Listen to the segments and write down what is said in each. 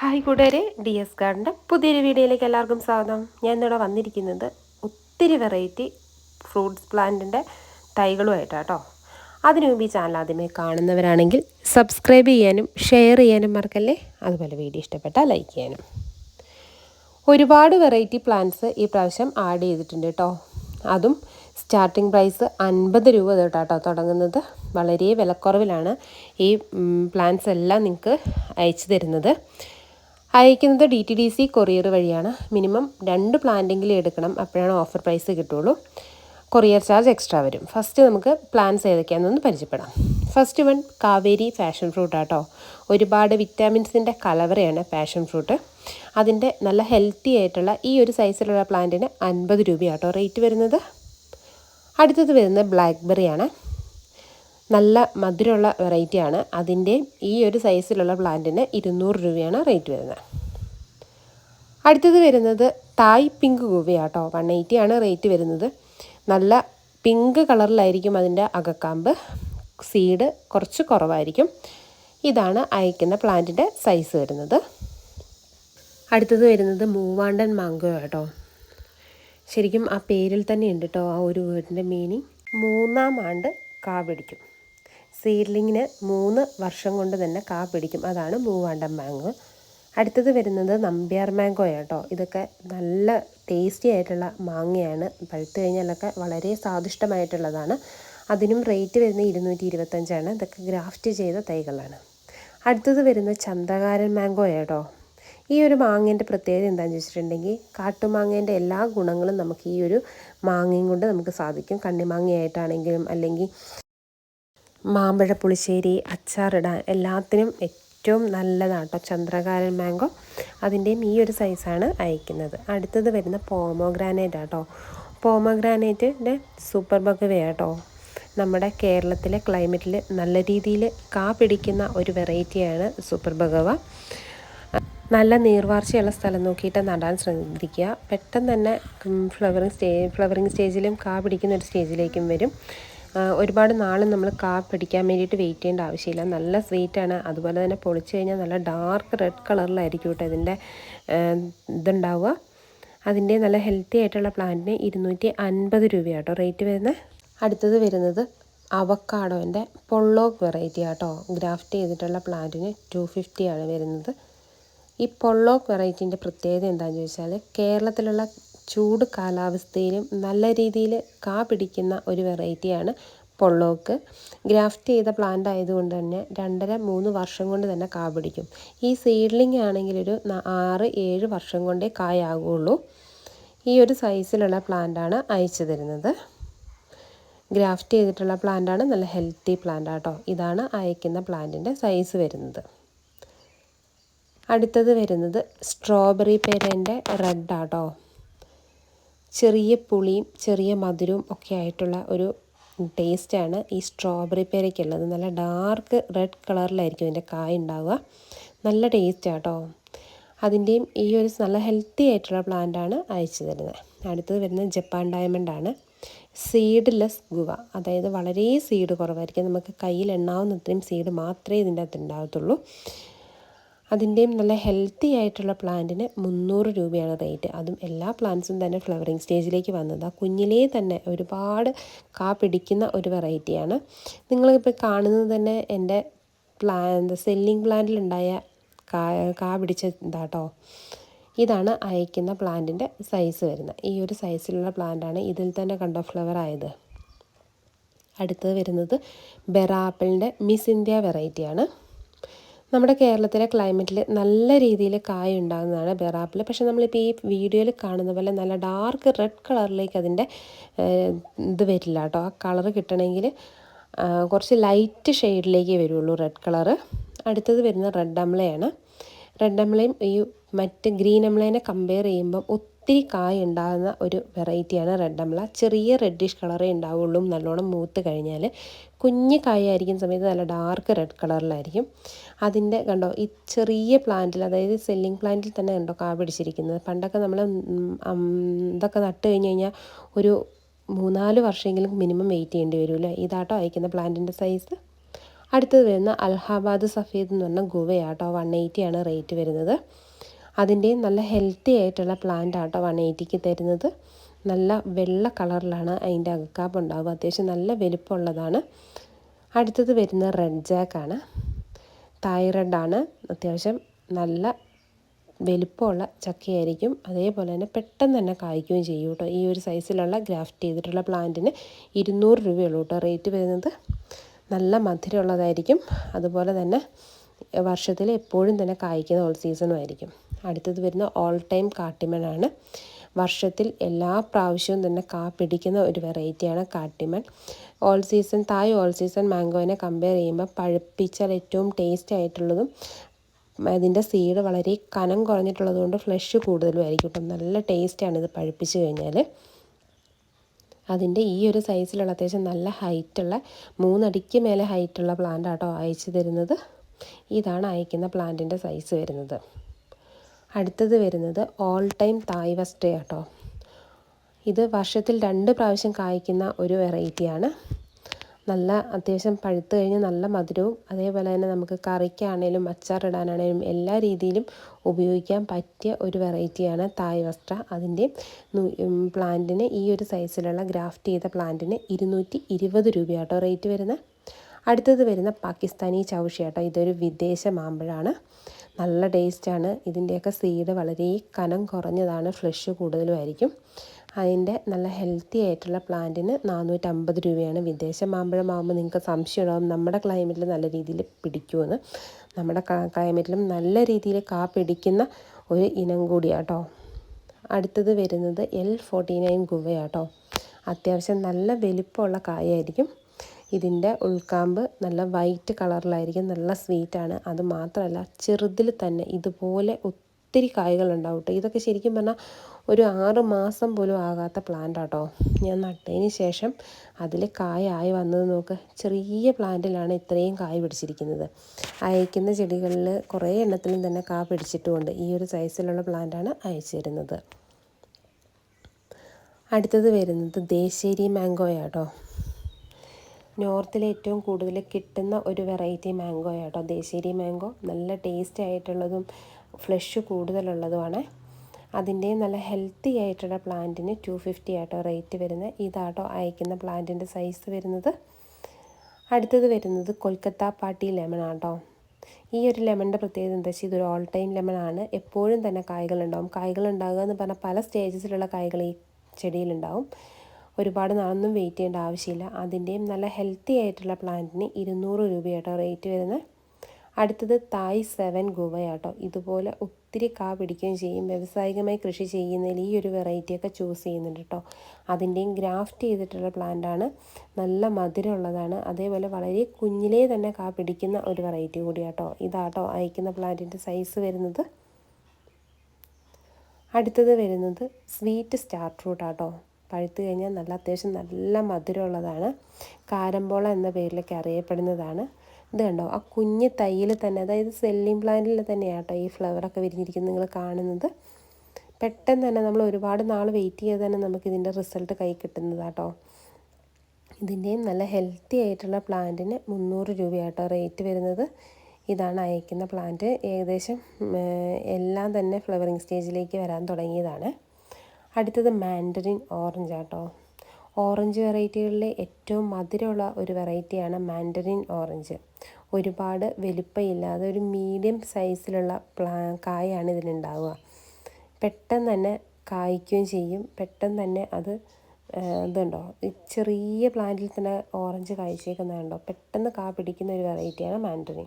Hi കൂട്ടുകാരെ D S ഗാർഡിന്റെ പുതിയൊരു വീഡിയോയിലേക്ക് എല്ലാവർക്കും സ്വാഗതം. ഞാൻ ഇന്നിവിടെ വന്നിരിക്കുന്നത് ഒത്തിരി വെറൈറ്റി ഫ്രൂട്ട്സ് പ്ലാന്റിന്റെ തൈകളുമായിട്ടാട്ടോ. അതിനു മുമ്പ് ഈ ചാനൽ ആദ്യമേ കാണുന്നവരാണെങ്കിൽ സബ്സ്ക്രൈബ് ചെയ്യാനും ഷെയർ ചെയ്യാനും മറക്കല്ലേ? അതുപോലെ വീഡിയോ ഇഷ്ടപ്പെട്ടാൽ ലൈക്ക് ചെയ്യാനും. ഒരുപാട് വെറൈറ്റി പ്ലാന്റ്സ് ഈ പ്രാവശ്യം ആഡ് ചെയ്തിട്ടുണ്ട് കേട്ടോ. അതും സ്റ്റാർട്ടിംഗ് പ്രൈസ് അൻപത് രൂപ തൊട്ടാട്ടോ തുടങ്ങുന്നത്. വളരെ വിലക്കുറവിലാണ് ഈ പ്ലാന്റ്സ് എല്ലാം നിങ്ങൾക്ക് അയച്ചു തരുന്നത്. അയക്കുന്നത് D T D C courier വഴിയാണ്. മിനിമം രണ്ട് പ്ലാന്റെങ്കിലും എടുക്കണം. അപ്പോഴാണ് ഓഫർ പ്രൈസ് കിട്ടുള്ളൂ. കൊറിയർ ചാർജ് എക്സ്ട്രാ വരും. ഫസ്റ്റ് നമുക്ക് പ്ലാൻസ് ഏതൊക്കെയാണെന്നൊന്ന് പരിചയപ്പെടാം. First one Kaveri passion fruit ആട്ടോ. ഒരുപാട് വിറ്റാമിൻസിന്റെ കലവറയാണ് ഫാഷൻ ഫ്രൂട്ട് അതിന്റെ നല്ല ഹെൽത്തി ആയിട്ടുള്ള ഈ ഒരു സൈസിലുള്ള പ്ലാന്റിന് അൻപത് രൂപയാട്ടോ. റേറ്റ് വരുന്നത്. അടുത്തത് വരുന്നത് ബ്ലാക്ക്ബെറിയാണ് നല്ല മധുരമുള്ള വെറൈറ്റിയാണ് അതിന്റെ ഈ ഒരു സൈസിലുള്ള പ്ലാന്റിന് ഇരുന്നൂറ് രൂപയാണ് റേറ്റ് വരുന്നത്. അടുത്തത് വരുന്നത് തായ് പിങ്ക് ഗുവയാട്ടോ. വൺ എയ്റ്റി ആണ് റേറ്റ് വരുന്നത്. നല്ല പിങ്ക് കളറിലായിരിക്കും അതിന്റെ അകക്കാമ്പ്. സീഡ് കുറച്ച് കുറവായിരിക്കും. ഇതാണ് അയക്കുന്ന പ്ലാന്റിന്റെ സൈസ് വരുന്നത്. അടുത്തത് വരുന്നത് മൂവാണ്ടൻ മാങ്കോ കേട്ടോ ശരിക്കും ആ പേരിൽ തന്നെ ഉണ്ട് കേട്ടോ ആ ഒരു വേർഡിന്റെ മീനിങ് മൂന്നാം ആണ്ട് കാ പിടിക്കും സീഡ്ലിങ്ങിന് മൂന്ന് വർഷം കൊണ്ട് തന്നെ കാ പിടിക്കും. അതാണ് മൂവാണ്ടൻ മാങ്കോ അടുത്തത് വരുന്നത് നമ്പ്യാർ മാങ്കോ കേട്ടോ. ഇതൊക്കെ നല്ല ടേസ്റ്റി ആയിട്ടുള്ള മാങ്ങയാണ്. പഴുത്ത് കഴിഞ്ഞാലൊക്കെ വളരെ സ്വാദിഷ്ടമായിട്ടുള്ളതാണ്. അതിനും റേറ്റ് വരുന്നത് ഇരുന്നൂറ്റി ഇരുപത്തഞ്ചാണ് ഇതൊക്കെ ഗ്രാഫ്റ്റ് ചെയ്ത തൈകളാണ്. അടുത്തത് വരുന്ന ചന്തകാരൻ മാങ്കോ കേട്ടോ. ഈ ഒരു മാങ്ങേന്റെ പ്രത്യേകത എന്താണെന്ന് വെച്ചിട്ടുണ്ടെങ്കിൽ കാട്ടുമാങ്ങേന്റെ എല്ലാ ഗുണങ്ങളും നമുക്ക് ഈ ഒരു മാങ്ങയും കൊണ്ട് നമുക്ക് സാധിക്കും. കണ്ണിമാങ്ങയായിട്ടാണെങ്കിലും അല്ലെങ്കിൽ മാമ്പഴ പുളിശ്ശേരി അച്ചാറിടാൻ എല്ലാത്തിനും ഏറ്റവും നല്ലതാണ് കേട്ടോ ചന്ദ്രകാരൻ മാംഗോ. അതിന്റെയും ഈ ഒരു സൈസാണ് അയക്കുന്നത്. അടുത്തത് വരുന്ന പോമോഗ്രാനേറ്റ് ആട്ടോ. പോമോഗ്രാനേറ്റിന്റെ സൂപ്പർ ബഗവേ ആട്ടോ. നമ്മുടെ കേരളത്തിലെ ക്ലൈമറ്റിൽ നല്ല രീതിയിൽ കാ പിടിക്കുന്ന ഒരു വെറൈറ്റിയാണ് സൂപ്പർ ബഗവ നല്ല നീർവാർച്ചയുള്ള സ്ഥലം നോക്കിയിട്ട് നടാൻ ശ്രദ്ധിക്കുക. പെട്ടെന്ന് തന്നെ ഫ്ലവറിങ് സ്റ്റേ ഫ്ലവറിങ് സ്റ്റേജിലും കാ പിടിക്കുന്ന ഒരു സ്റ്റേജിലേക്കും വരും. ഒരുപാട് നാൾ നമ്മൾ കാ പിടിക്കാൻ വേണ്ടിയിട്ട് വെയിറ്റ് ചെയ്യേണ്ട ആവശ്യമില്ല. നല്ല സ്വീറ്റാണ് അതുപോലെ തന്നെ പൊളിച്ച് കഴിഞ്ഞാൽ നല്ല ഡാർക്ക് റെഡ് കളറിലായിരിക്കും കേട്ടോ ഇതിന്റെ ഇതുണ്ടാവുക. അതിന്റെ നല്ല ഹെൽത്തി ആയിട്ടുള്ള പ്ലാന്റിന് ഇരുന്നൂറ്റി അൻപത് രൂപയാട്ടോ റേറ്റ് വരുന്നത് അടുത്തത് വരുന്നത് അവക്കാടോന്റെ പൊള്ളോക്ക് വെറൈറ്റി ആട്ടോ ഗ്രാഫ്റ്റ് ചെയ്തിട്ടുള്ള പ്ലാന്റിന് ടു ഫിഫ്റ്റിയാണ് വരുന്നത്. ഈ പൊള്ളോക്ക് വെറൈറ്റീന്റെ പ്രത്യേകത എന്താണെന്ന് ചോദിച്ചാൽ കേരളത്തിലുള്ള ചൂട് കാലാവസ്ഥയിലും നല്ല രീതിയിൽ കാ പിടിക്കുന്ന ഒരു വെറൈറ്റിയാണ് പൊള്ളോക്ക്. ഗ്രാഫ്റ്റ് ചെയ്ത പ്ലാന്റ് ആയതുകൊണ്ട് തന്നെ രണ്ടര മൂന്ന് വർഷം കൊണ്ട് തന്നെ കാ പിടിക്കും. ഈ സീഡ്ലിംഗ് ആണെങ്കിൽ ഒരു ആറ് ഏഴ് വർഷം കൊണ്ടേ കായാകുള്ളൂ ഈ ഒരു സൈസിലുള്ള പ്ലാന്റാണ് അയച്ചു തരുന്നത്. ഗ്രാഫ്റ്റ് ചെയ്തിട്ടുള്ള പ്ലാന്റാണ് നല്ല ഹെൽത്തി പ്ലാന്റ് ആട്ടോ. ഇതാണ് അയക്കുന്ന പ്ലാന്റിന്റെ സൈസ് വരുന്നത്. അടുത്തത് വരുന്നത് സ്ട്രോബെറി പേരന്റെ റെഡ് ആട്ടോ. ചെറിയ പുളിയും ചെറിയ മധുരവും ഒക്കെ ആയിട്ടുള്ള ഒരു ടേസ്റ്റാണ് ഈ സ്ട്രോബെറി പേരയ്ക്കുള്ളത്. നല്ല ഡാർക്ക് റെഡ് കളറിലായിരിക്കും ഇതിന്റെ കായ ഉണ്ടാവുക. നല്ല ടേസ്റ്റ് ആട്ടോ. അതിന്റെയും ഈ ഒരു നല്ല ഹെൽത്തി ആയിട്ടുള്ള പ്ലാന്റാണ് അയച്ചു തരുന്നത്. അടുത്തത് വരുന്നത് ജപ്പാൻ ഡയമണ്ട് ആണ്. Seedless guava. അതായത് വളരെ സീഡ് കുറവായിരിക്കും. നമുക്ക് കയ്യിൽ എണ്ണാവുന്നത്രയും സീഡ് മാത്രമേ ഇതിന്റെ അകത്ത് ഉണ്ടാകത്തുള്ളൂ അതിന്റെയും നല്ല ഹെൽത്തി ആയിട്ടുള്ള പ്ലാന്റിന് മുന്നൂറ് രൂപയാണ് റേറ്റ്. അതും എല്ലാ പ്ലാന്റ്സും തന്നെ ഫ്ലവറിങ് സ്റ്റേജിലേക്ക് വന്നത്. ആ കുഞ്ഞിലേ തന്നെ ഒരുപാട് കാ പിടിക്കുന്ന ഒരു വെറൈറ്റിയാണ്. നിങ്ങളിപ്പോൾ കാണുന്നത് തന്നെ എന്റെ പ്ലാ സെല്ലിങ് പ്ലാന്റിലുണ്ടായ കാ കാ പിടിച്ച ഇതാട്ടോ. ഇതാണ് അയക്കുന്ന പ്ലാന്റിന്റെ സൈസ് വരുന്നത്. ഈ ഒരു സൈസിലുള്ള പ്ലാന്റാണ് ഇതിൽ തന്നെ കണ്ടോ ഫ്ലവർ ആയത്. അടുത്തത് വരുന്നത് ബെറാപ്പിളിന്റെ മിസ് ഇന്ത്യ വെറൈറ്റിയാണ്. നമ്മുടെ കേരളത്തിലെ ക്ലൈമറ്റിൽ നല്ല രീതിയിൽ കായ ഉണ്ടാകുന്നതാണ് ബെറാപ്പിൽ പക്ഷെ നമ്മളിപ്പോൾ ഈ വീഡിയോയിൽ കാണുന്ന പോലെ നല്ല ഡാർക്ക് റെഡ് കളറിലേക്ക് അതിന്റെ ഇത് വരില്ല കേട്ടോ. ആ കളറ് കിട്ടണമെങ്കിൽ കുറച്ച് ലൈറ്റ് ഷെയ്ഡിലേക്ക് വരുള്ളൂ റെഡ് കളറ് അടുത്തത് വരുന്ന റെഡ് അമ്ലയാണ്. റെഡ് അമ്ലയും ഈ മറ്റ് ഗ്രീൻ അമ്ലേനെ കമ്പയർ ചെയ്യുമ്പം ഒത്തിരി കായ ഉണ്ടാകുന്ന ഒരു വെറൈറ്റിയാണ് റെഡ് അമ്ല ചെറിയ റെഡിഷ് കളറേ ഉണ്ടാവുള്ളൂ. നല്ലോണം മൂത്ത് കഴിഞ്ഞാൽ കുഞ്ഞ് കായായിരിക്കുന്ന സമയത്ത് നല്ല ഡാർക്ക് റെഡ് കളറിലായിരിക്കും അതിന്റെ കണ്ടോ ഈ ചെറിയ പ്ലാന്റിൽ അതായത് സെല്ലിംഗ് പ്ലാന്റിൽ തന്നെ കണ്ടോ കാ പിടിച്ചിരിക്കുന്നത്. പണ്ടൊക്കെ നമ്മൾ ഇതൊക്കെ നട്ട് കഴിഞ്ഞ് കഴിഞ്ഞാൽ ഒരു മൂന്നാൽ വർഷമെങ്കിലും മിനിമം വെയിറ്റ് ചെയ്യേണ്ടി വരും അല്ലേ? ഇതാട്ടോ അയക്കുന്ന പ്ലാന്റിന്റെ സൈസ് അടുത്തത് വരുന്ന അലഹാബാദ് സഫീദ് എന്ന് പറഞ്ഞ ഗുവയാട്ടോ. വൺ എയ്റ്റിയാണ് റേറ്റ് വരുന്നത്. അതിന്റെയും നല്ല ഹെൽത്തി ആയിട്ടുള്ള പ്ലാന്റ് ആട്ടോ വൺ എയ്റ്റിക്ക് തരുന്നത്. നല്ല വെള്ള കളറിലാണ് അതിന്റെ അകക്കാപ്പ് ഉണ്ടാവുക. അത്യാവശ്യം നല്ല വലിപ്പമുള്ളതാണ്. അടുത്തത് വരുന്ന റെഡ് ജാക്കാണ് തായ് അത്യാവശ്യം നല്ല വലിപ്പമുള്ള ചക്കയായിരിക്കും. അതേപോലെ തന്നെ പെട്ടെന്ന് തന്നെ കായ്ക്കുകയും ചെയ്യും കേട്ടോ. ഈ ഒരു സൈസിലുള്ള ഗ്രാഫ്റ്റ് ചെയ്തിട്ടുള്ള പ്ലാന്റിന് ഇരുന്നൂറ് രൂപയുള്ളൂ കേട്ടോ റേറ്റ് വരുന്നത്. നല്ല മധുരമുള്ളതായിരിക്കും. അതുപോലെ തന്നെ വർഷത്തിൽ എപ്പോഴും തന്നെ കായ്ക്കുന്ന ഓൾ സീസണും ആയിരിക്കും. അടുത്തത് വരുന്ന ഓൾ ടൈം കാട്ടിമണാണ് വർഷത്തിൽ എല്ലാ പ്രാവശ്യവും തന്നെ കാ പിടിക്കുന്ന ഒരു വെറൈറ്റിയാണ് Katimon all season Thai all season മാംഗോവിനെ compare ചെയ്യുമ്പോൾ പഴുപ്പിച്ചാൽ ഏറ്റവും ടേസ്റ്റ് ആയിട്ടുള്ളതും അതിന്റെ സീഡ് വളരെ കനം കുറഞ്ഞിട്ടുള്ളത് കൊണ്ട് ഫ്ലഷ് കൂടുതലും ആയിരിക്കും കേട്ടോ നല്ല ടേസ്റ്റാണ് ഇത് പഴുപ്പിച്ച് കഴിഞ്ഞാൽ. അതിന്റെ ഈ ഒരു സൈസിലുള്ള അത്യാവശ്യം നല്ല ഹൈറ്റുള്ള മൂന്നടിക്ക് മേലെ ഹൈറ്റുള്ള പ്ലാന്റ് ആട്ടോ അയച്ചു തരുന്നത്. ഇതാണ് അയക്കുന്ന പ്ലാന്റിന്റെ സൈസ് വരുന്നത്. അടുത്തത് വരുന്നത് ഓൾ ടൈം തായ് വസ്റ്റേ കേട്ടോ ഇത് വർഷത്തിൽ രണ്ട് പ്രാവശ്യം കായ്ക്കുന്ന ഒരു വെറൈറ്റിയാണ് നല്ല അത്യാവശ്യം പഴുത്ത് കഴിഞ്ഞ് നല്ല മധുരവും അതേപോലെ തന്നെ നമുക്ക് കറിക്കാണേലും അച്ചാറിടാനാണേലും എല്ലാ രീതിയിലും ഉപയോഗിക്കാൻ പറ്റിയ ഒരു വെറൈറ്റിയാണ് തായ് വസ്ത്ര അതിന്റെ പ്ലാന്റിന് ഈ ഒരു സൈസിലുള്ള ഗ്രാഫ്റ്റ് ചെയ്ത പ്ലാന്റിന് ഇരുന്നൂറ്റി ഇരുപത് രൂപയാട്ടോ റേറ്റ് വരുന്നത്. അടുത്തത് വരുന്ന പാകിസ്ഥാനി ചൗഷിയാട്ടോ. ഇതൊരു വിദേശ മാമ്പഴമാണ് നല്ല ടേസ്റ്റാണ്. ഇതിന്റെയൊക്കെ സീഡ് വളരെ കനം കുറഞ്ഞതാണ്. ഫ്ലഷ് കൂടുതലുമായിരിക്കും. അതിന്റെ നല്ല ഹെൽത്തി ആയിട്ടുള്ള പ്ലാന്റിന് നാനൂറ്റമ്പത് രൂപയാണ്. വിദേശ മാമ്പഴമാകുമ്പോൾ നിങ്ങൾക്ക് സംശയം ഉണ്ടാകും നമ്മുടെ ക്ലൈമറ്റിൽ നല്ല രീതിയിൽ പിടിക്കുമെന്ന്. നമ്മുടെ ക്ലൈമറ്റിലും നല്ല രീതിയിൽ കാ പിടിക്കുന്ന ഒരു ഇനം കൂടിയാട്ടോ അടുത്തത് വരുന്നത് എൽ ഫോർട്ടി നയൻ ഗുവയാട്ടോ അത്യാവശ്യം നല്ല വലിപ്പമുള്ള കായായിരിക്കും. ഇതിന്റെ ഉൾക്കാമ്പ് നല്ല വൈറ്റ് കളറിലായിരിക്കും നല്ല സ്വീറ്റാണ്. അത് മാത്രമല്ല ചെറുതിൽ തന്നെ ഇതുപോലെ ഒത്തിരി കായ്കളുണ്ടാവും കേട്ടോ ഇതൊക്കെ ശരിക്കും പറഞ്ഞാൽ ഒരു ആറ് മാസം പോലും ആകാത്ത പ്ലാന്റ് ആട്ടോ. ഞാൻ നട്ടതിന് ശേഷം അതിൽ കായായി വന്നത് നോക്ക് ചെറിയ പ്ലാന്റിലാണ് ഇത്രയും കായ് പിടിച്ചിരിക്കുന്നത്. അയക്കുന്ന ചെടികളിൽ കുറേ എണ്ണത്തിലും തന്നെ കാ പിടിച്ചിട്ടുമുണ്ട്. ഈ ഒരു സൈസിലുള്ള പ്ലാന്റാണ് അയച്ചു തരുന്നത്. അടുത്തത് വരുന്നത് ദേശേരി മാംഗോയാട്ടോ നോർത്തിൽ ഏറ്റവും കൂടുതൽ കിട്ടുന്ന ഒരു വെറൈറ്റി മാംഗോ ആട്ടോ. ദേശേരി മാംഗോ. നല്ല ടേസ്റ്റ് ആയിട്ടുള്ളതും ഫ്ലഷ് കൂടുതലുള്ളതുമാണ്. അതിന്റെ നല്ല ഹെൽത്തി ആയിട്ടുള്ള പ്ലാന്റിന് ടു ഫിഫ്റ്റി ആട്ടോ റേറ്റ് വരുന്നത്. ഇതാട്ടോ അയക്കുന്ന പ്ലാന്റിന്റെ സൈസ് വരുന്നത്. അടുത്തത് വരുന്നത് കൊൽക്കത്ത പാട്ടി ലെമൺ ആട്ടോ. ഈ ഒരു ലെമണിന്റെ പ്രത്യേകത എന്താ വെച്ചാൽ ഇതൊരു ഓൾ ടൈം ലെമൺ ആണ്. എപ്പോഴും തന്നെ കായ്കളുണ്ടാവും കായ്കൾ ഉണ്ടാകുക എന്ന് പറഞ്ഞാൽ പല സ്റ്റേജസിലുള്ള കായ്കൾ ഈ ചെടിയിലുണ്ടാവും ഒരുപാട് നാളൊന്നും വെയിറ്റ് ചെയ്യേണ്ട ആവശ്യമില്ല. അതിന്റെയും നല്ല ഹെൽത്തി ആയിട്ടുള്ള പ്ലാന്റിന് ഇരുന്നൂറ് രൂപയാട്ടോ റേറ്റ് വരുന്നത്. അടുത്തത് തായ് സെവൻ ഗുവയാട്ടോ. ഇതുപോലെ ഒത്തിരി കാ പിടിക്കുകയും ചെയ്യും. വ്യാവസായികമായി കൃഷി ചെയ്യുന്നതിൽ ഈ ഒരു വെറൈറ്റിയൊക്കെ ചൂസ് ചെയ്യുന്നുണ്ട് കേട്ടോ അതിന്റെയും ഗ്രാഫ്റ്റ് ചെയ്തിട്ടുള്ള പ്ലാന്റാണ് നല്ല മധുരമുള്ളതാണ് അതേപോലെ വളരെ കുഞ്ഞിലേ തന്നെ കാ പിടിക്കുന്ന ഒരു വെറൈറ്റി കൂടിയാട്ടോ. ഇതാട്ടോ അയക്കുന്ന പ്ലാന്റിന്റെ സൈസ് വരുന്നത്. അടുത്തത് വരുന്നത് സ്വീറ്റ് സ്റ്റാർ ഫ്രൂട്ട് ആട്ടോ. പഴുത്ത് കഴിഞ്ഞാൽ നല്ല അത്യാവശ്യം നല്ല മധുരമുള്ളതാണ്. കാരമ്പോള എന്ന പേരിലൊക്കെ അറിയപ്പെടുന്നതാണ്. ഇത് കണ്ടോ? ആ കുഞ്ഞ് തൈയിൽ തന്നെ അതായത് സെല്ലിംഗ് പ്ലാന്റിൽ തന്നെയാണ് കേട്ടോ ഈ ഫ്ലവറൊക്കെ വിരിഞ്ഞിരിക്കുന്നത് നിങ്ങൾ കാണുന്നത്. പെട്ടെന്ന് തന്നെ നമ്മൾ ഒരുപാട് നാൾ വെയിറ്റ് ചെയ്ത് തന്നെ നമുക്ക് ഇതിന്റെ റിസൾട്ട് കൈ കിട്ടുന്നതാട്ടോ ഇതിന്റെയും നല്ല ഹെൽത്തി ആയിട്ടുള്ള പ്ലാന്റിന് മുന്നൂറ് രൂപയാട്ടോ റേറ്റ് വരുന്നത്. ഇതാണ് അയക്കുന്ന പ്ലാന്റ് ഏകദേശം എല്ലാം തന്നെ ഫ്ലവറിങ് സ്റ്റേജിലേക്ക് വരാൻ തുടങ്ങിയതാണ്. അടുത്തത് മാൻഡറിൻ ഓറഞ്ച് ആട്ടോ. ഓറഞ്ച് വെറൈറ്റികളിലെ ഏറ്റവും മധുരമുള്ള ഒരു വെറൈറ്റിയാണ് മാൻഡറിൻ ഓറഞ്ച്. ഒരുപാട് വലിപ്പമില്ലാതെ ഒരു മീഡിയം സൈസിലുള്ള പ്ലാ കായാണ് ഇതിലുണ്ടാവുക പെട്ടെന്ന് തന്നെ കായ്ക്കുകയും ചെയ്യും. പെട്ടെന്ന് തന്നെ അത് ഇതുണ്ടോ? ചെറിയ പ്ലാന്റിൽ തന്നെ ഓറഞ്ച് കായ്ച്ചേക്കുന്നതുണ്ടോ? പെട്ടെന്ന് കാ പിടിക്കുന്ന ഒരു വെറൈറ്റിയാണ് മാൻഡറിൻ.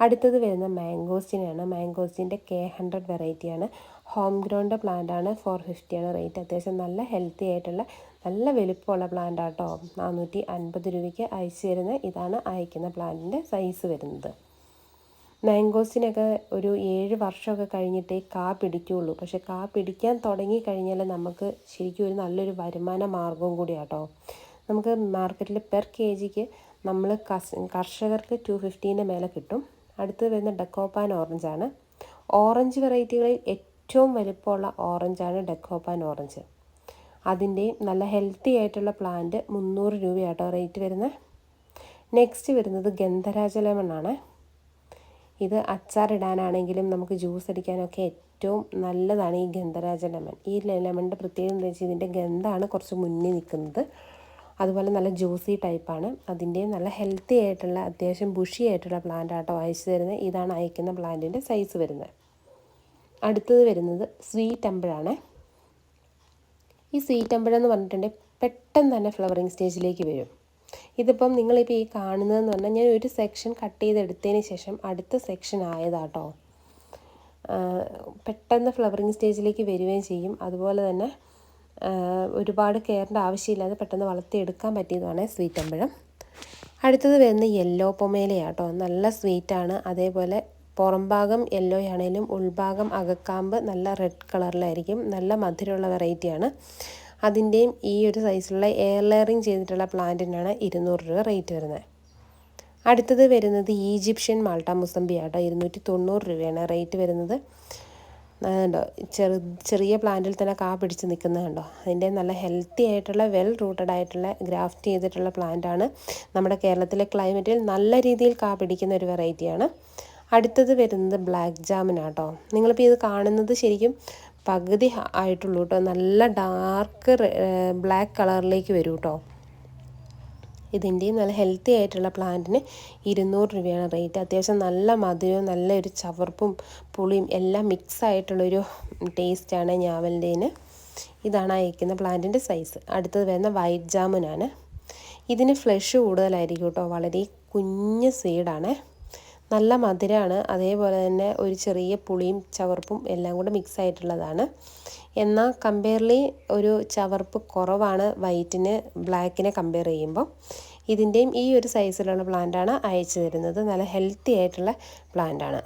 അടുത്തത് വരുന്ന മാംഗോസ്റ്റിനാണ് മാംഗോസ്റ്റിന്റെ കെ ഹൺഡ്രഡ് വെറൈറ്റിയാണ്. ഹോം ഗ്രൗണ്ട് പ്ലാന്റ് ആണ് ഫോർ ഫിഫ്റ്റിയാണ് റേറ്റ് അത്യാവശ്യം നല്ല ഹെൽത്തി ആയിട്ടുള്ള നല്ല വലിപ്പമുള്ള പ്ലാന്റ് ആട്ടോ നാനൂറ്റി അൻപത് രൂപയ്ക്ക് അയച്ചു തരുന്ന ഇതാണ് അയക്കുന്ന പ്ലാന്റിന്റെ സൈസ് വരുന്നത്. മാംഗോസിനൊക്കെ ഒരു ഏഴ് വർഷമൊക്കെ കഴിഞ്ഞിട്ടേ കാ പിടിക്കുകയുള്ളൂ പക്ഷേ കാ പിടിക്കാൻ തുടങ്ങി കഴിഞ്ഞാൽ നമുക്ക് ശരിക്കും ഒരു നല്ലൊരു വരുമാന മാർഗവും കൂടിയാട്ടോ നമുക്ക് മാർക്കറ്റിൽ പെർ കെ ജിക്ക് നമ്മൾ കർഷകർക്ക് ടു ഫിഫ്റ്റീന്റെ മേലെ കിട്ടും. അടുത്ത് വരുന്ന ഡെക്കോപ്പാൻ ഓറഞ്ചാണ് ഓറഞ്ച് വെറൈറ്റികളിൽ ഏറ്റവും വലിപ്പമുള്ള ഓറഞ്ചാണ് ഡെക്കോപ്പാൻ ഓറഞ്ച്. അതിന്റെ നല്ല ഹെൽത്തി ആയിട്ടുള്ള പ്ലാന്റ് മുന്നൂറ് രൂപയാട്ടോ റേറ്റ് വരുന്നത് നെക്സ്റ്റ് വരുന്നത് ഗന്ധരാജ ലെമണാണ് ഇത് അച്ചാറിടാനാണെങ്കിലും നമുക്ക് ജ്യൂസ് അടിക്കാനൊക്കെ ഏറ്റവും നല്ലതാണ് ഈ ഗന്ധരാജ ലെമൺ. ഈ ലെമണിന്റെ പ്രത്യേകത എന്താ വെച്ചാൽ ഇതിന്റെ ഗന്ധമാണ് കുറച്ച് മുന്നിൽ നിൽക്കുന്നത്. അതുപോലെ നല്ല ജ്യൂസി ടൈപ്പാണ്. അതിന്റെ നല്ല ഹെൽത്തി ആയിട്ടുള്ള അത്യാവശ്യം ബുഷി ആയിട്ടുള്ള പ്ലാന്റ് ആട്ടോ അയച്ചു തരുന്നത്. ഇതാണ് അയക്കുന്ന പ്ലാന്റിന്റെ സൈസ് വരുന്നത്. അടുത്തത് വരുന്നത് സ്വീറ്റ് അമ്പഴാണ് ഈ സ്വീറ്റ് അമ്പഴം എന്ന് പറഞ്ഞിട്ടുണ്ടെങ്കിൽ പെട്ടെന്ന് തന്നെ ഫ്ലവറിങ് സ്റ്റേജിലേക്ക് വരും. ഇതിപ്പം നിങ്ങളിപ്പോൾ ഈ കാണുന്നതെന്ന് പറഞ്ഞാൽ ഞാൻ ഒരു സെക്ഷൻ കട്ട് ചെയ്തെടുത്തതിന് ശേഷം അടുത്ത സെക്ഷൻ ആയതാട്ടോ. പെട്ടെന്ന് ഫ്ലവറിങ് സ്റ്റേജിലേക്ക് വരികയും ചെയ്യും. അതുപോലെ തന്നെ ഒരുപാട് കെയറിന്റെ ആവശ്യമില്ലാതെ പെട്ടെന്ന് വളർത്തിയെടുക്കാൻ പറ്റിയതാണ് സ്വീറ്റ് അമ്പഴം അടുത്തത് വരുന്ന യെല്ലോ പൊമേലയാട്ടോ. നല്ല സ്വീറ്റാണ്. അതേപോലെ പുറം ഭാഗം യെല്ലോ ആണെങ്കിലും ഉൾഭാഗം അകക്കാമ്പ് നല്ല റെഡ് കളറിലായിരിക്കും നല്ല മധുരമുള്ള വെറൈറ്റിയാണ് അതിന്റെയും ഈ ഒരു സൈസിലുള്ള എയർ ലെയറിങ് ചെയ്തിട്ടുള്ള പ്ലാന്റിനാണ് ഇരുന്നൂറ് രൂപ റേറ്റ് വരുന്നത്. അടുത്തത് വരുന്നത് ഈജിപ്ഷ്യൻ മാൾട്ട മുസമ്പി ആട്ടോ. ഇരുന്നൂറ്റി തൊണ്ണൂറ് രൂപയാണ് റേറ്റ് വരുന്നത്. കണ്ടോ? ചെറു ചെറിയ പ്ലാന്റിൽ തന്നെ കാ പിടിച്ച് നിൽക്കുന്നത് കണ്ടോ? അതിന്റെ നല്ല ഹെൽത്തി ആയിട്ടുള്ള വെൽ റൂട്ടഡ് ആയിട്ടുള്ള ഗ്രാഫ്റ്റ് ചെയ്തിട്ടുള്ള പ്ലാന്റാണ് നമ്മുടെ കേരളത്തിലെ ക്ലൈമറ്റിൽ നല്ല രീതിയിൽ കാ പിടിക്കുന്ന ഒരു വെറൈറ്റിയാണ് അടുത്തത് വരുന്നത് ബ്ലാക്ക് ജാമിനാട്ടോ നിങ്ങളിപ്പോൾ ഇത് കാണുന്നത് ശരിക്കും പകുതി ആയിട്ടുള്ളൂ കേട്ടോ നല്ല ഡാർക്ക് ബ്ലാക്ക് കളറിലേക്ക് വരും കേട്ടോ ഇതിന്റെയും നല്ല ഹെൽത്തി ആയിട്ടുള്ള പ്ലാന്റിന് ഇരുന്നൂറ് രൂപയാണ് റേറ്റ് അത്യാവശ്യം നല്ല മധുരവും നല്ലൊരു ചവർപ്പും പുളിയും എല്ലാം മിക്സ് ആയിട്ടുള്ളൊരു ടേസ്റ്റാണ് ഞാവലിന്റെന് ഇതാണ് അയക്കുന്ന പ്ലാന്റിന്റെ സൈസ് അടുത്തത് വരുന്ന വൈറ്റ് ജാമുനാണ് ഇതിന് ഫ്ലഷ് കൂടുതലായിരിക്കും കേട്ടോ വളരെ കുഞ്ഞ് സീഡാണ് നല്ല മധുരമാണ് അതേപോലെ തന്നെ ഒരു ചെറിയ പുളിയും ചവർപ്പും എല്ലാം കൂടെ മിക്സ് ആയിട്ടുള്ളതാണ്. എന്നാൽ കമ്പയർലി ഒരു ചവർപ്പ് കുറവാണ് വൈറ്റിന് ബ്ലാക്കിനെ കമ്പയർ ചെയ്യുമ്പോൾ ഇതിന്റെയും ഈ ഒരു സൈസിലുള്ള പ്ലാന്റാണ് അയച്ചു തരുന്നത്. നല്ല ഹെൽത്തി ആയിട്ടുള്ള പ്ലാന്റാണ്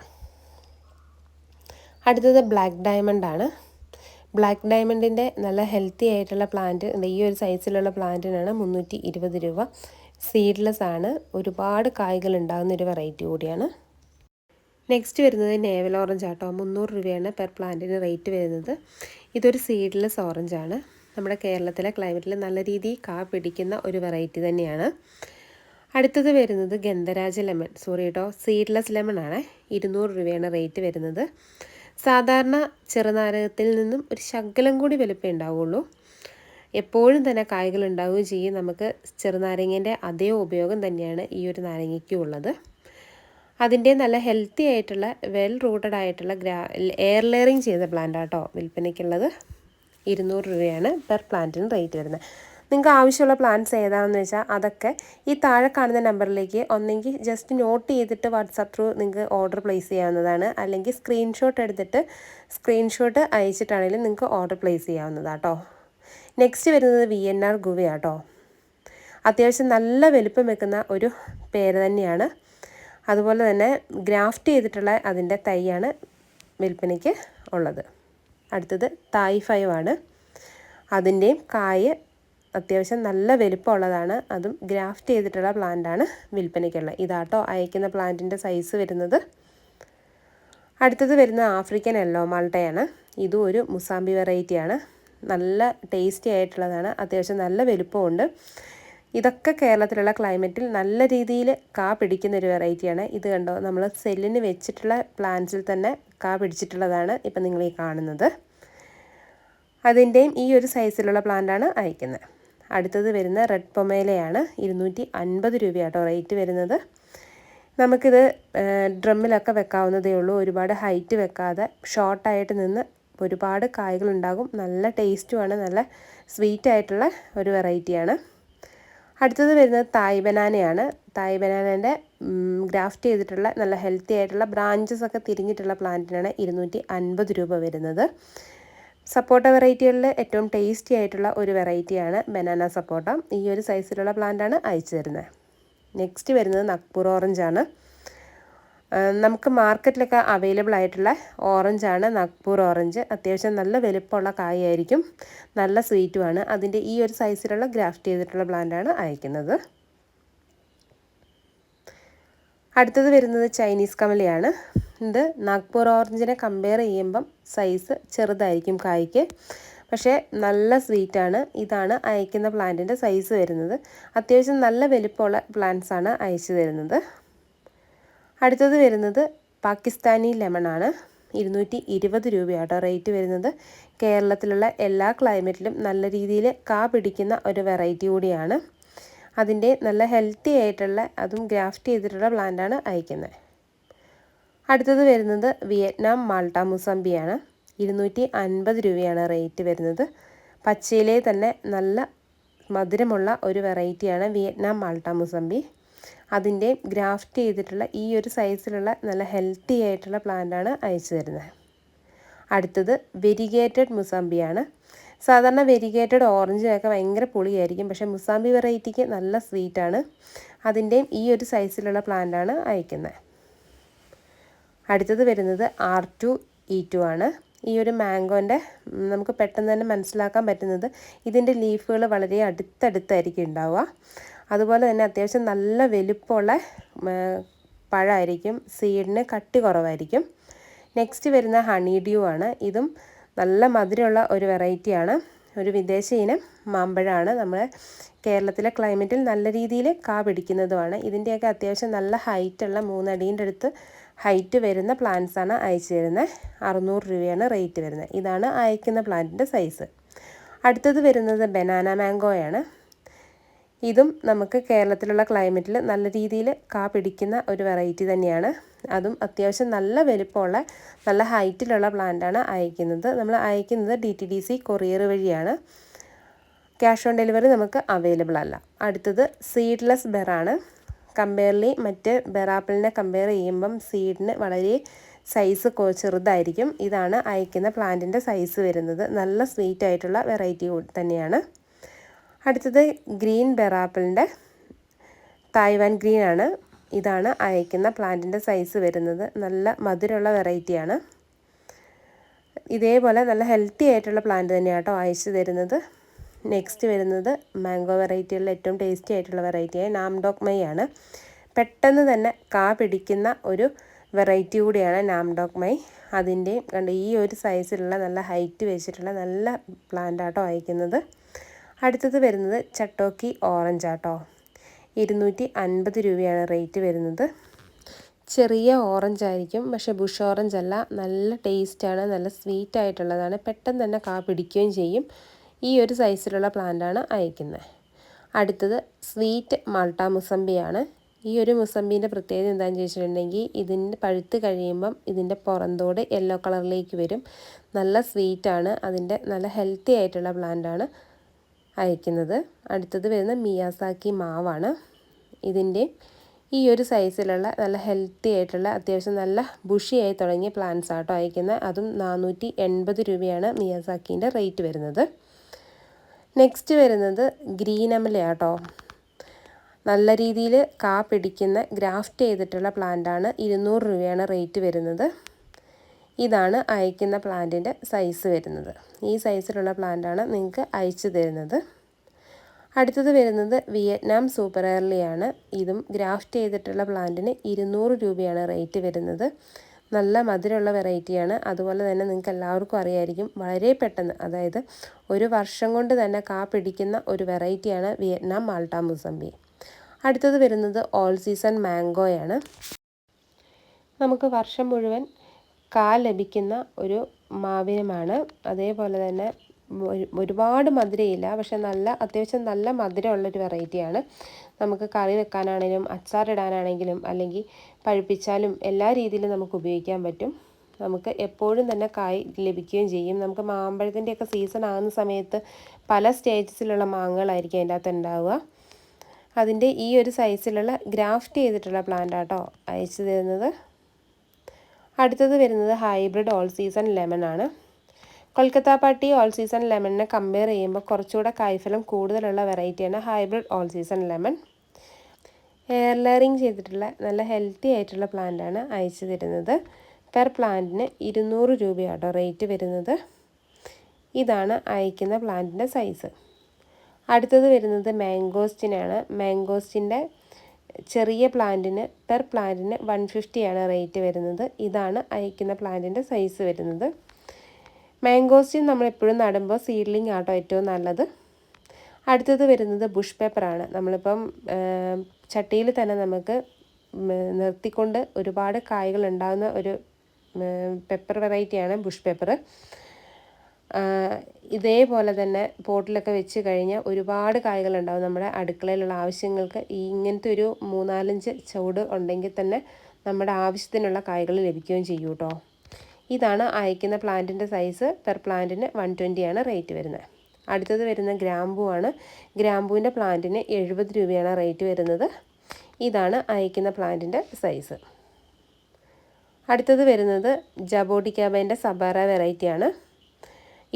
അടുത്തത് ബ്ലാക്ക് ഡയമണ്ട് ആണ്. ബ്ലാക്ക് ഡയമണ്ടിന്റെ നല്ല ഹെൽത്തി ആയിട്ടുള്ള പ്ലാന്റ് ഈ ഒരു സൈസിലുള്ള പ്ലാന്റിനാണ് മുന്നൂറ്റി രൂപ. സീഡ്ലെസ് ആണ്. ഒരുപാട് കായ്കൾ ഉണ്ടാകുന്ന ഒരു വെറൈറ്റി കൂടിയാണ്. നെക്സ്റ്റ് വരുന്നത് നേവൽ ഓറഞ്ച് ആട്ടോ. മുന്നൂറ് രൂപയാണ് പെർ പ്ലാന്റിന് റേറ്റ് വരുന്നത്. ഇതൊരു സീഡ്ലെസ് ഓറഞ്ച് ആണ്. നമ്മുടെ കേരളത്തിലെ ക്ലൈമറ്റിൽ നല്ല രീതിയിൽ കാ പിടിക്കുന്ന ഒരു വെറൈറ്റി തന്നെയാണ്. അടുത്തത് വരുന്നത് ഗന്ധരാജ ലെമൺ സോറി കേട്ടോ സീഡ്ലെസ് ലെമൺ ആണ്. ഇരുന്നൂറ് രൂപയാണ് റേറ്റ് വരുന്നത്. സാധാരണ ചെറുനാരകത്തിൽ നിന്നും ഒരു ശകലം കൂടി വലുപ്പം ഉണ്ടാവുള്ളൂ. എപ്പോഴും തന്നെ കായ്കൾ ഉണ്ടാവുകയും ചെയ്യും. നമുക്ക് ചെറുനാരങ്ങേന്റെ അതേ ഉപയോഗം തന്നെയാണ് ഈ ഒരു നാരങ്ങയ്ക്കും ഉള്ളത്. അതിന്റെ നല്ല ഹെൽത്തി ആയിട്ടുള്ള വെൽ റൂട്ടഡ് ആയിട്ടുള്ള ഗ്രാ എയർ ലെയറിങ് ചെയ്ത പ്ലാന്റ് ആട്ടോ വിൽപ്പനയ്ക്കുള്ളത്. ഇരുന്നൂറ് രൂപയാണ് പെർ പ്ലാന്റിന് റേറ്റ് വരുന്നത്. നിങ്ങൾക്ക് ആവശ്യമുള്ള പ്ലാന്റ്സ് ഏതാണെന്ന് വെച്ചാൽ അതൊക്കെ ഈ താഴെ കാണുന്ന നമ്പറിലേക്ക് ഒന്നെങ്കിൽ ജസ്റ്റ് നോട്ട് ചെയ്തിട്ട് വാട്സാപ്പ് ത്രൂ നിങ്ങൾക്ക് ഓർഡർ പ്ലേസ് ചെയ്യാവുന്നതാണ്. അല്ലെങ്കിൽ സ്ക്രീൻഷോട്ട് എടുത്തിട്ട് സ്ക്രീൻഷോട്ട് അയച്ചിട്ടാണെങ്കിലും നിങ്ങൾക്ക് ഓർഡർ പ്ലേസ് ചെയ്യാവുന്നതാട്ടോ. നെക്സ്റ്റ് വരുന്നത് വി എൻ ആർ ഗുവയാട്ടോ അത്യാവശ്യം നല്ല വലുപ്പം വെക്കുന്ന ഒരു പേര് തന്നെയാണ്. അതുപോലെ തന്നെ ഗ്രാഫ്റ്റ് ചെയ്തിട്ടുള്ള അതിന്റെ തൈയാണ് വിൽപ്പനയ്ക്ക് ഉള്ളത്. അടുത്തത് തായ് ഫൈവ് ആണ്. അതിന്റെയും കായ് അത്യാവശ്യം നല്ല വലിപ്പമുള്ളതാണ്. അതും ഗ്രാഫ്റ്റ് ചെയ്തിട്ടുള്ള പ്ലാന്റാണ് വിൽപ്പനയ്ക്കുള്ളത്. ഇതാട്ടോ അയക്കുന്ന പ്ലാന്റിന്റെ സൈസ് വരുന്നത്. അടുത്തത് വരുന്ന ആഫ്രിക്കൻ എല്ലോ മാൾട്ടയാണ് ഇതും ഒരു മുസാമ്പി വെറൈറ്റിയാണ് നല്ല ടേസ്റ്റി ആയിട്ടുള്ളതാണ്. അത്യാവശ്യം നല്ല വലുപ്പമുണ്ട്. ഇതൊക്കെ കേരളത്തിലുള്ള ക്ലൈമറ്റിൽ നല്ല രീതിയിൽ കാ പിടിക്കുന്ന ഒരു വെറൈറ്റിയാണ് ഇത് കണ്ടോ? നമ്മൾ സെല്ലിന് വെച്ചിട്ടുള്ള പ്ലാന്റ്സിൽ തന്നെ കാ പിടിച്ചിട്ടുള്ളതാണ് ഇപ്പം നിങ്ങൾ ഈ കാണുന്നത്. അതിന്റെയും ഈ ഒരു സൈസിലുള്ള പ്ലാന്റാണ് അയക്കുന്നത്. അടുത്തത് വരുന്ന റെഡ് പൊമേലയാണ് ഇരുന്നൂറ്റി അൻപത് രൂപയാട്ടോ റേറ്റ് വരുന്നത്. നമുക്കിത് ഡ്രമ്മിലൊക്കെ വെക്കാവുന്നതേ ഉള്ളൂ. ഒരുപാട് ഹൈറ്റ് വെക്കാതെ ഷോർട്ടായിട്ട് നിന്ന് ഒരുപാട് കായ്കളുണ്ടാകും. നല്ല ടേസ്റ്റുമാണ്. നല്ല സ്വീറ്റ് ആയിട്ടുള്ള ഒരു വെറൈറ്റിയാണ്. അടുത്തത് വരുന്നത് തായ് ബനാനയാണ്. തായ് ബനാനേന്റെ ഗ്രാഫ്റ്റ് ചെയ്തിട്ടുള്ള നല്ല ഹെൽത്തി ആയിട്ടുള്ള ബ്രാഞ്ചസ് ഒക്കെ തിരിഞ്ഞിട്ടുള്ള പ്ലാന്റിനാണ് ഇരുന്നൂറ്റി അൻപത് രൂപ വരുന്നത്. സപ്പോട്ട വെറൈറ്റികളിൽ ഏറ്റവും ടേസ്റ്റി ആയിട്ടുള്ള ഒരു വെറൈറ്റിയാണ് ബനാന സപ്പോട്ട. ഈ ഒരു സൈസിലുള്ള പ്ലാന്റാണ് അയച്ചു തരുന്നത്. നെക്സ്റ്റ് വരുന്നത് നഗ്പൂർ ഓറഞ്ചാണ്. നമുക്ക് മാർക്കറ്റിലൊക്കെ അവൈലബിൾ ആയിട്ടുള്ള ഓറഞ്ചാണ് നാഗ്പൂർ ഓറഞ്ച് അത്യാവശ്യം നല്ല വലുപ്പമുള്ള കായായിരിക്കും. നല്ല സ്വീറ്റുമാണ് അതിന്റെ ഈ ഒരു സൈസിലുള്ള ഗ്രാഫ്റ്റ് ചെയ്തിട്ടുള്ള പ്ലാന്റാണ് അയക്കുന്നത്. അടുത്തത് വരുന്നത് ചൈനീസ് കമലയാണ്. ഇത് നാഗ്പൂർ ഓറഞ്ചിനെ കമ്പയർ ചെയ്യുമ്പം സൈസ് ചെറുതായിരിക്കും കായ്ക്ക്. പക്ഷേ നല്ല സ്വീറ്റാണ് ഇതാണ് അയക്കുന്ന പ്ലാന്റിന്റെ സൈസ് വരുന്നത്. അത്യാവശ്യം നല്ല വലിപ്പമുള്ള പ്ലാന്റ്സാണ് അയച്ചു തരുന്നത്. അടുത്തത് വരുന്നത് പാകിസ്ഥാനി ലെമണാണ്. ഇരുന്നൂറ്റി ഇരുപത് രൂപയാട്ടോ റേറ്റ് വരുന്നത്. കേരളത്തിലുള്ള എല്ലാ ക്ലൈമറ്റിലും നല്ല രീതിയിൽ കാ പിടിക്കുന്ന ഒരു വെറൈറ്റി കൂടിയാണ്. അതിന്റെ നല്ല ഹെൽത്തി ആയിട്ടുള്ള അതും ഗ്രാഫ്റ്റ് ചെയ്തിട്ടുള്ള പ്ലാന്റാണ് അയക്കുന്നത്. അടുത്തത് വരുന്നത് വിയറ്റ്നാം മാൾട്ട മുസംബിയാണ്. ഇരുന്നൂറ്റി അൻപത് രൂപയാണ് റേറ്റ് വരുന്നത്. പച്ചയിലെ തന്നെ നല്ല മധുരമുള്ള ഒരു വെറൈറ്റിയാണ് വിയറ്റ്നാം മാൾട്ട മുസംബി. അതിന്റെ ഗ്രാഫ്റ്റ് ചെയ്തിട്ടുള്ള ഈ ഒരു സൈസിലുള്ള നല്ല ഹെൽത്തി ആയിട്ടുള്ള പ്ലാന്റാണ് അയച്ചു തരുന്നത്. അടുത്തത് വെരിഗേറ്റഡ് മുസാമ്പിയാണ് സാധാരണ വെരിഗേറ്റഡ് ഓറഞ്ചിനൊക്കെ ഭയങ്കര പുളിയായിരിക്കും പക്ഷേ മുസാമ്പി വെറൈറ്റിക്ക് നല്ല സ്വീറ്റാണ് അതിന്റെയും ഈ ഒരു സൈസിലുള്ള പ്ലാന്റാണ് അയക്കുന്നത്. അടുത്തത് വരുന്നത് ആർ ടു ഇ ടു ആണ്. ഈ ഒരു മാംഗോന്റെ നമുക്ക് പെട്ടെന്ന് തന്നെ മനസ്സിലാക്കാൻ പറ്റുന്നത് ഇതിന്റെ ലീഫുകൾ വളരെ അടുത്തടുത്തായിരിക്കും ഉണ്ടാവുക. അതുപോലെ തന്നെ അത്യാവശ്യം നല്ല വലുപ്പമുള്ള പഴമായിരിക്കും. സീഡിന് കട്ടി കുറവായിരിക്കും. നെക്സ്റ്റ് വരുന്ന ഹണി ഡ്യൂ ആണ്. ഇതും നല്ല മധുരമുള്ള ഒരു വെറൈറ്റിയാണ് ഒരു വിദേശ ഇനം മാമ്പഴമാണ്. നമ്മുടെ കേരളത്തിലെ ക്ലൈമറ്റിൽ നല്ല രീതിയിൽ കാ പിടിക്കുന്നതുമാണ്. ഇതിന്റെയൊക്കെ അത്യാവശ്യം നല്ല ഹൈറ്റുള്ള മൂന്നടീന്റെ അടുത്ത് ഹൈറ്റ് വരുന്ന പ്ലാന്റ്സാണ് അയച്ചു തരുന്നത് അറുന്നൂറ് രൂപയാണ് റേറ്റ് വരുന്നത് ഇതാണ് അയക്കുന്ന പ്ലാന്റിന്റെ സൈസ് അടുത്തത് വരുന്നത് ബനാന മാംഗോയാണ് ഇതും നമുക്ക് കേരളത്തിലുള്ള ക്ലൈമറ്റിൽ നല്ല രീതിയിൽ കാ പിടിക്കുന്ന ഒരു വെറൈറ്റി തന്നെയാണ്. അതും അത്യാവശ്യം നല്ല വലുപ്പമുള്ള നല്ല ഹൈറ്റിലുള്ള പ്ലാന്റാണ് അയക്കുന്നത്. നമ്മൾ അയക്കുന്നത് D T D C courier വഴിയാണ്. ക്യാഷ് ഓൺ ഡെലിവറി നമുക്ക് അവൈലബിൾ അല്ല. അടുത്തത് സീഡ്ലെസ് ബെറാണ് കമ്പയർലി മറ്റ് ബെറാപ്പിളിനെ കമ്പയർ ചെയ്യുമ്പം സീഡിന് വളരെ സൈസ് ചെറുതായിരിക്കും. ഇതാണ് അയക്കുന്ന പ്ലാന്റിന്റെ സൈസ് വരുന്നത്. നല്ല സ്വീറ്റ് ആയിട്ടുള്ള വെറൈറ്റി തന്നെയാണ്. അടുത്തത് ഗ്രീൻ ബെറാപ്പിളിന്റെ തായ്വാൻ ഗ്രീൻ ആണ്. ഇതാണ് അയക്കുന്ന പ്ലാന്റിന്റെ സൈസ് വരുന്നത്. നല്ല മധുരമുള്ള വെറൈറ്റിയാണ്. ഇതേപോലെ നല്ല ഹെൽത്തി ആയിട്ടുള്ള പ്ലാന്റ് തന്നെയാണ് കേട്ടോ അയച്ചു തരുന്നത്. നെക്സ്റ്റ് വരുന്നത് മാംഗോ വെറൈറ്റികളിൽ ഏറ്റവും ടേസ്റ്റി ആയിട്ടുള്ള വെറൈറ്റിയായ നാംഡോക് മൈ ആണ്. പെട്ടെന്ന് തന്നെ കാ പിടിക്കുന്ന ഒരു വെറൈറ്റി കൂടിയാണ് നാംഡോക് മൈ. അതിന്റെയും കണ്ട് ഈ ഒരു സൈസിലുള്ള നല്ല ഹൈറ്റ് വെച്ചിട്ടുള്ള നല്ല പ്ലാന്റ് ആട്ടോ അയക്കുന്നത്. അടുത്തത് വരുന്നത് ചട്ടോക്കി ഓറഞ്ച് ആട്ടോ. ഇരുന്നൂറ്റി അൻപത് രൂപയാണ് റേറ്റ് വരുന്നത്. ചെറിയ ഓറഞ്ച് ആയിരിക്കും പക്ഷെ ബുഷ് ഓറഞ്ച് അല്ല. നല്ല ടേസ്റ്റാണ് നല്ല സ്വീറ്റ് ആയിട്ടുള്ളതാണ്. പെട്ടെന്ന് തന്നെ കാ പിടിക്കുകയും ചെയ്യും. ഈ ഒരു സൈസിലുള്ള പ്ലാന്റാണ് അയക്കുന്നത്. അടുത്തത് സ്വീറ്റ് മാൾട്ട മുസമ്പിയാണ് ഈ ഒരു മുസമ്പീന്റെ പ്രത്യേകത എന്താണെന്ന് ചോദിച്ചിട്ടുണ്ടെങ്കിൽ ഇതിന്റെ പഴുത്ത് കഴിയുമ്പം ഇതിന്റെ പുറന്തോട് യെല്ലോ കളറിലേക്ക് വരും. നല്ല സ്വീറ്റാണ് അതിന്റെ നല്ല ഹെൽത്തി ആയിട്ടുള്ള പ്ലാന്റാണ് അയക്കുന്നത്. അടുത്തത് വരുന്ന മിയാസാക്കി മാവാണ്. ഇതിന്റെ ഈ ഒരു സൈസിലുള്ള നല്ല ഹെൽത്തി ആയിട്ടുള്ള അത്യാവശ്യം നല്ല ബുഷിയായി തുടങ്ങിയ പ്ലാന്റ്സ് ആട്ടോ അയക്കുന്നത്. അതും നാനൂറ്റി എൺപത് രൂപയാണ് മിയാസാക്കിന്റെ റേറ്റ് വരുന്നത്. നെക്സ്റ്റ് വരുന്നത് ഗ്രീൻ അമലയാട്ടോ നല്ല രീതിയിൽ കാ പിടിക്കുന്ന ഗ്രാഫ്റ്റ് ചെയ്തിട്ടുള്ള പ്ലാന്റാണ് ഇരുന്നൂറ് രൂപയാണ് റേറ്റ് വരുന്നത്. ഇതാണ് അയക്കുന്ന പ്ലാന്റിന്റെ സൈസ് വരുന്നത്. ഈ സൈസിലുള്ള പ്ലാന്റാണ് നിങ്ങൾക്ക് അയച്ചു തരുന്നത്. അടുത്തത് വരുന്നത് വിയറ്റ്നാം സൂപ്പർ എയർലിയാണ് ഇതും ഗ്രാഫ്റ്റ് ചെയ്തിട്ടുള്ള പ്ലാന്റിന് ഇരുന്നൂറ് രൂപയാണ് റേറ്റ് വരുന്നത്. നല്ല മധുരമുള്ള വെറൈറ്റിയാണ്. അതുപോലെ തന്നെ നിങ്ങൾക്ക് എല്ലാവർക്കും അറിയായിരിക്കും വളരെ പെട്ടെന്ന് അതായത് ഒരു വർഷം കൊണ്ട് തന്നെ കാ പിടിക്കുന്ന ഒരു വെറൈറ്റിയാണ് വിയറ്റ്നാം മാൾട്ട മുസംബി അടുത്തത് വരുന്നത് ഓൾ സീസൺ മാംഗോയാണ്. നമുക്ക് വർഷം മുഴുവൻ കാ ലഭിക്കുന്ന ഒരു മാവിനമാണ് അതേപോലെ തന്നെ ഒരുപാട് മധുരയില്ല. പക്ഷെ നല്ല അത്യാവശ്യം നല്ല മധുരമുള്ളൊരു വെറൈറ്റിയാണ്. നമുക്ക് കറി വെക്കാനാണെങ്കിലും അച്ചാറിടാനാണെങ്കിലും അല്ലെങ്കിൽ പഴുപ്പിച്ചാലും എല്ലാ രീതിയിലും നമുക്ക് ഉപയോഗിക്കാൻ പറ്റും. നമുക്ക് എപ്പോഴും തന്നെ കായ് ലഭിക്കുകയും ചെയ്യും. നമുക്ക് മാമ്പഴത്തിന്റെയൊക്കെ സീസൺ ആകുന്ന സമയത്ത് പല സ്റ്റേജസിലുള്ള മാങ്ങകളായിരിക്കും അതിന്റെ അകത്ത് ഉണ്ടാവുക. അതിന്റെ ഈ ഒരു സൈസിലുള്ള ഗ്രാഫ്റ്റ് ചെയ്തിട്ടുള്ള പ്ലാന്റ് ആട്ടോ അയച്ചു തരുന്നത്. അടുത്തത് വരുന്നത് ഹൈബ്രിഡ് ഓൾ സീസൺ ലെമൺ ആണ്. കൊൽക്കത്ത പാട്ടി ഓൾ സീസൺ ലെമണിനെ കമ്പയർ ചെയ്യുമ്പോൾ കുറച്ചുകൂടെ കായ്ഫലം കൂടുതലുള്ള വെറൈറ്റിയാണ് hybrid all season lemon air layering ചെയ്തിട്ടുള്ള നല്ല ഹെൽത്തി ആയിട്ടുള്ള പ്ലാന്റാണ് അയച്ചു തരുന്നത്. പെർ പ്ലാന്റിന് ഇരുന്നൂറ് രൂപയാട്ടോ റേറ്റ് വരുന്നത്. ഇതാണ് അയക്കുന്ന പ്ലാന്റിന്റെ സൈസ് അടുത്തത് വരുന്നത് മാംഗോസ്റ്റിനാണ് മാംഗോസ്റ്റിന്റെ ചെറിയ പ്ലാന്റിന് പെർ പ്ലാന്റിന് വൺ ഫിഫ്റ്റിയാണ് റേറ്റ് വരുന്നത്. ഇതാണ് അയക്കുന്ന പ്ലാന്റിന്റെ സൈസ് വരുന്നത്. മാങ്കോസ്റ്റീൻ നമ്മൾ എപ്പോഴും നടുമ്പോൾ സീഡ്ലിംഗ് ആട്ടോ ഏറ്റവും നല്ലത്. അടുത്തത് വരുന്നത് ബുഷ് പേപ്പറാണ് നമ്മളിപ്പം ചട്ടിയിൽ തന്നെ നമുക്ക് നിർത്തിക്കൊണ്ട് ഒരുപാട് കായ്കൾ ഉണ്ടാകുന്ന ഒരു പെപ്പർ വെറൈറ്റിയാണ് ബുഷ് പേപ്പർ ഇതേപോലെ തന്നെ പോട്ടിലൊക്കെ വെച്ച് കഴിഞ്ഞാൽ ഒരുപാട് കായ്കൾ ഉണ്ടാവും നമ്മുടെ അടുക്കളയിലുള്ള ആവശ്യങ്ങൾക്ക്. ഈ ഇങ്ങനത്തെ ഒരു മൂന്നാലഞ്ച് ചുവട് ഉണ്ടെങ്കിൽ തന്നെ നമ്മുടെ ആവശ്യത്തിനുള്ള കായ്കൾ ലഭിക്കുകയും ചെയ്യും കേട്ടോ. ഇതാണ് അയക്കുന്ന പ്ലാന്റിന്റെ സൈസ്. പെർ പ്ലാന്റിന് വൺ ട്വന്റിയാണ് റേറ്റ് വരുന്നത്. അടുത്തത് വരുന്ന ഗ്രാമ്പുവാണ് ആണ്. ഗ്രാമ്പൂവിന്റെ പ്ലാന്റിന് എഴുപത് രൂപയാണ് റേറ്റ് വരുന്നത്. ഇതാണ് അയക്കുന്ന പ്ലാന്റിന്റെ സൈസ്. അടുത്തത് വരുന്നത് ജബോട്ടിക്കാബേന്റെ സബാറ വെറൈറ്റിയാണ്.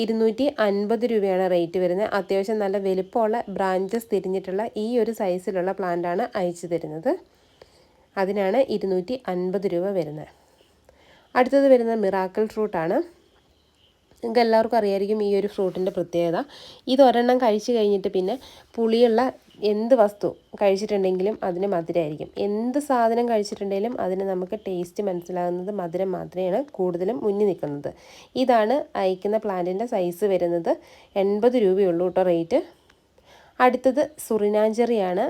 ഇരുന്നൂറ്റി അൻപത് രൂപയാണ് റേറ്റ് വരുന്നത്. അത്യാവശ്യം നല്ല വലുപ്പമുള്ള ബ്രാഞ്ചസ് തിരിഞ്ഞിട്ടുള്ള ഈ ഒരു സൈസിലുള്ള പ്ലാന്റാണ് അയച്ചു തരുന്നത്. അതിനാണ് ഇരുന്നൂറ്റി അൻപത് രൂപ വരുന്നത്. അടുത്തത് വരുന്നത് മിറാക്കിൾ ഫ്രൂട്ടാണ് നിങ്ങൾക്ക് എല്ലാവർക്കും അറിയായിരിക്കും ഈ ഒരു ഫ്രൂട്ടിന്റെ പ്രത്യേകത. ഇത് ഒരെണ്ണം കഴിച്ചു കഴിഞ്ഞിട്ട് പിന്നെ പുളിയുള്ള എന്ത് വസ്തു കഴിച്ചിട്ടുണ്ടെങ്കിലും അതിന് മധുരമായിരിക്കും എന്ത് സാധനം കഴിച്ചിട്ടുണ്ടെങ്കിലും അതിന് നമുക്ക് ടേസ്റ്റ് മനസ്സിലാകുന്നത് മധുരം മാത്രമാണ് കൂടുതലും മുന്നിൽ നിൽക്കുന്നത്. ഇതാണ് അയക്കുന്ന പ്ലാന്റിന്റെ സൈസ് വരുന്നത്. എൺപത് രൂപയുള്ളൂ കേട്ടോ റേറ്റ് അടുത്തത് സുറിനാഞ്ചെറിയാണ്.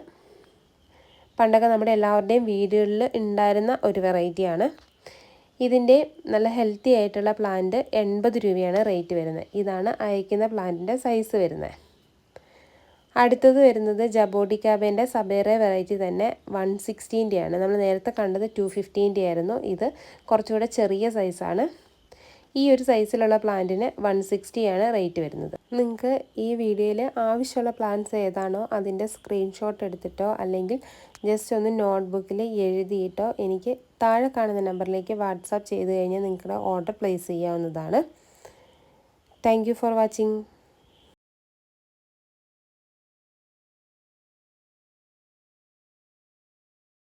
പണ്ടൊക്കെ നമ്മുടെ എല്ലാവരുടെയും വീടുകളിൽ ഉണ്ടായിരുന്ന ഒരു വെറൈറ്റിയാണ് ഇതിന്റെ നല്ല ഹെൽത്തി ആയിട്ടുള്ള പ്ലാന്റ് എൺപത് രൂപയാണ് റേറ്റ് വരുന്നത്. ഇതാണ് അയക്കുന്ന പ്ലാന്റിന്റെ സൈസ് വരുന്നത്. അടുത്തത് വരുന്നത് ജബോഡി ജബോഡിക്കാബേന്റെ സബേറെ വെറൈറ്റി തന്നെ വൺ സിക്സ്റ്റീന്റെയാണ് നമ്മൾ നേരത്തെ കണ്ടത് ടു ഫിഫ്റ്റീന്റെ ആയിരുന്നു ഇത് കുറച്ചുകൂടെ ചെറിയ സൈസാണ് ഈ ഒരു സൈസിലുള്ള പ്ലാന്റിന് വൺ സിക്സ്റ്റിയാണ് റേറ്റ് വരുന്നത്. നിങ്ങൾക്ക് ഈ വീഡിയോയിൽ ആവശ്യമുള്ള പ്ലാന്റ്സ് ഏതാണോ അതിന്റെ സ്ക്രീൻഷോട്ട് എടുത്തിട്ടോ അല്ലെങ്കിൽ ജസ്റ്റ് ഒന്ന് നോട്ട്ബുക്കിൽ എഴുതിയിട്ടോ എനിക്ക് താഴെ കാണുന്ന നമ്പറിലേക്ക് വാട്സാപ്പ് ചെയ്ത് കഴിഞ്ഞാൽ നിങ്ങളുടെ ഓർഡർ പ്ലേസ് ചെയ്യാവുന്നതാണ്. Thank for watching